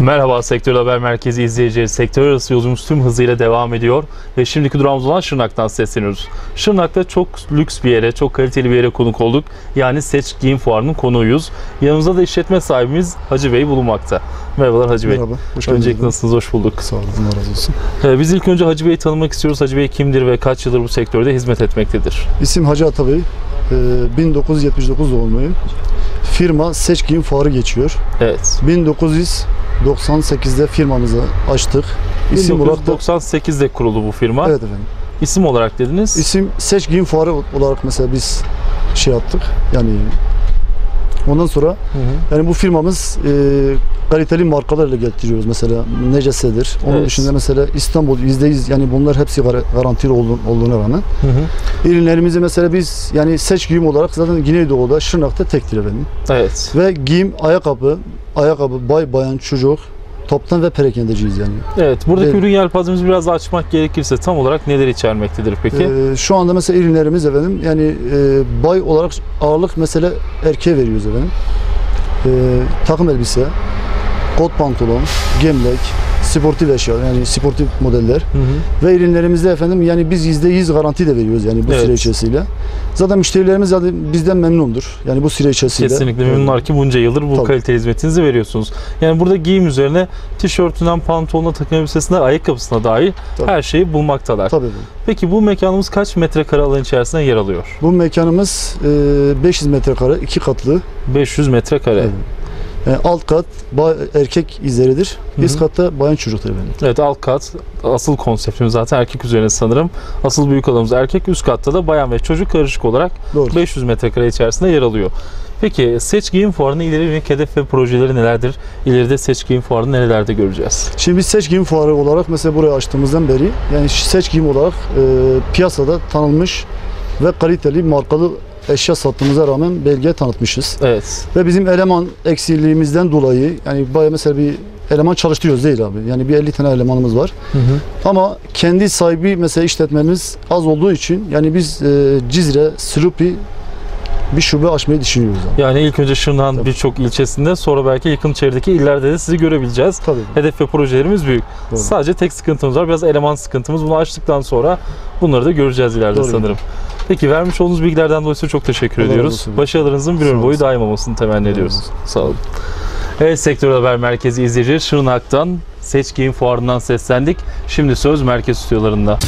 Merhaba Sektör Haber Merkezi izleyicileri. Sektör arası yolculuğumuz tüm hızıyla devam ediyor. Ve şimdiki durağımız olan Şırnak'tan sesleniyoruz. Şırnak'ta çok lüks bir yere, çok kaliteli bir yere konuk olduk. Yani Seç Giyim Fuarı'nın konuğuyuz. Yanımızda da işletme sahibimiz Hacı Bey bulunmakta. Merhabalar Hacı Bey. Merhaba. Hoş. Öncelikle nasılsınız? Hoş bulduk. Sağ olun. Razı olsun. Ee, Biz ilk önce Hacı Bey'i tanımak istiyoruz. Hacı Bey kimdir ve kaç yıldır bu sektörde hizmet etmektedir? İsim Hacı Atabey. Ee, 1979 doğumluyum. Firma Seç Giyim Fuarı geçiyor. Evet. 1998'de firmamızı açtık. İsim olarak da 1998'de kuruldu bu firma. Evet efendim. İsim olarak dediniz. İsim Seç Giyim Fuarı olarak mesela biz şey yaptık. Yani ondan sonra Hı hı. yani bu firmamız e, kaliteli markalarla getiriyoruz. Mesela Necese'dir. Onun Evet. dışında mesela İstanbul %100 yani bunlar hepsi gar- garantili olduğu- olduğuna rağmen Hı hı. Ürünlerimizi mesela biz yani seç giyim olarak zaten Güneydoğu'da Şırnak'ta tektir efendim. Evet. Ve giyim, ayakkabı, ayakkabı, bay, bayan, çocuk, toptan ve perakendeciyiz yani. Evet. Buradaki Evet. ürün yelpazemizi biraz daha açmak gerekirse tam olarak neler içermektedir peki? Ee, şu anda mesela ürünlerimiz efendim yani e, bay olarak ağırlık mesela erkeğe veriyoruz efendim. Ee, takım elbise, kot pantolon, gömlek, sportif eşya yani sportif modeller Hı hı. ve ürünlerimizde efendim yani biz %100 garanti de veriyoruz yani bu Evet. süre içerisinde. Zaten müşterilerimiz zaten bizden memnundur. Yani bu süre içerisinde. Kesinlikle memnunlar ki bunca yıldır bu Tabii. kalite hizmetinizi veriyorsunuz. Yani burada giyim üzerine tişörtünden pantolonuna takım elbisesinden ayakkabısına dair Tabii. her şeyi bulmaktalar. Tabii. Peki bu mekanımız kaç metrekare alan içerisinde yer alıyor? Bu mekanımız e, 500 metrekare, iki katlı. 500 metrekare. Evet. E, alt kat erkek izleridir. Üst katta bayan çocuktur efendim. Evet alt kat asıl konseptimiz zaten erkek üzerine sanırım. Asıl büyük alanımız erkek üst katta da bayan ve çocuk karışık olarak Doğru. 500 metrekare içerisinde yer alıyor. Peki Seç Giyim Fuarı'nın ileri yönelik hedef ve projeleri nelerdir? İleride Seç Giyim Fuarı'nı nerelerde göreceğiz? Şimdi biz seç giyim fuarı olarak mesela burayı açtığımızdan beri yani seç giyim olarak e, piyasada tanınmış ve kaliteli markalı eşya sattığımıza rağmen belge tanıtmışız. Evet. Ve bizim eleman eksikliğimizden dolayı yani baya mesela bir eleman çalıştırıyoruz değil abi. Yani bir 50 tane elemanımız var. Hı hı. Ama kendi sahibi mesela işletmemiz az olduğu için yani biz e, Cizre, Silupi bir şube açmayı düşünüyoruz. Abi. Yani ilk önce Şırnak'ın birçok ilçesinde sonra belki yakın çevredeki illerde de sizi görebileceğiz. Tabii. Hedef ve projelerimiz büyük. Doğru. Sadece tek sıkıntımız var. Biraz eleman sıkıntımız. Bunu açtıktan sonra bunları da göreceğiz ileride Doğru. sanırım. Peki vermiş olduğunuz bilgilerden dolayı çok teşekkür razı ediyoruz. olsun. Başarılarınızın bir ömür boyu daim olmasını temenni Allah ediyoruz. olsun. Sağ olun. Evet Sektör Haber Merkezi izleyicileri Şırnak'tan Seç Giyim Fuarı'ndan seslendik. Şimdi söz merkez stüdyolarında.